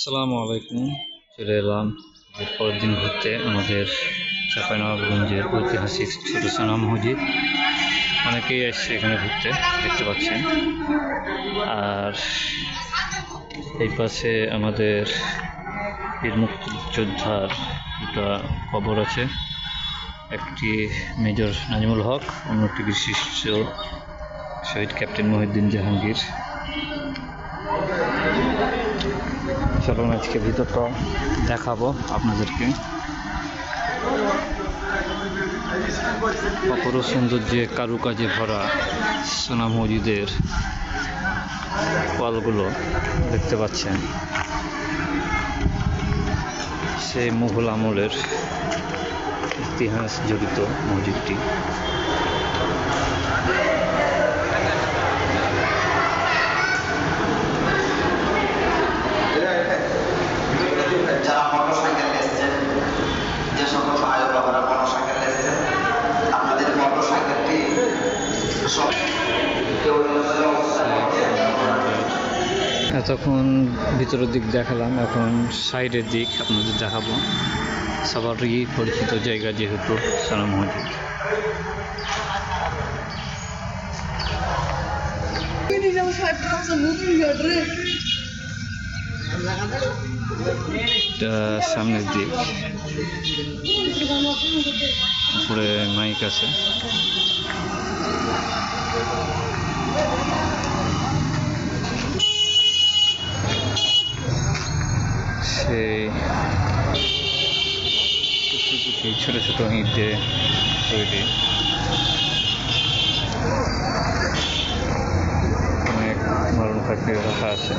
আসসালামু আলাইকুম। চলে এলাম পরের দিন ঘুরতে আমাদের চাঁপাইনবাবগঞ্জের ঐতিহাসিক ছোট সোনা মসজিদ। অনেকেই আসছে এখানে ঘুরতে, দেখতে পাচ্ছেন। আর এই পাশে আমাদের বীর মুক্তিযোদ্ধার দুটা কবর আছে। একটি মেজর নাজিমুল হক, অন্যটি বিশিষ্ট শহীদ ক্যাপ্টেন মহিউদ্দিন জাহাঙ্গীর। চলুন আজকে ভিতরটা দেখাবো আপনাদেরকে। অপর সৌন্দর্যে কারুকাজে ভরা সোনা মসজিদের ওয়ালগুলো দেখতে পাচ্ছেন। সেই মুঘল আমলের ইতিহাস জড়িত মসজিদটি। এতক্ষণ ভিতরের দিক দেখালাম, এখন সাইডের দিক আপনাদের দেখাবো। সবারই পরিচিত জায়গা যেহেতু সোনা মসজিদ সামনের দিক। উপরে মাইক আছে। সেই ছোট ছোট ইট দিয়ে তৈরি। অনেক মরণ ফাঁকি রাখা আছে।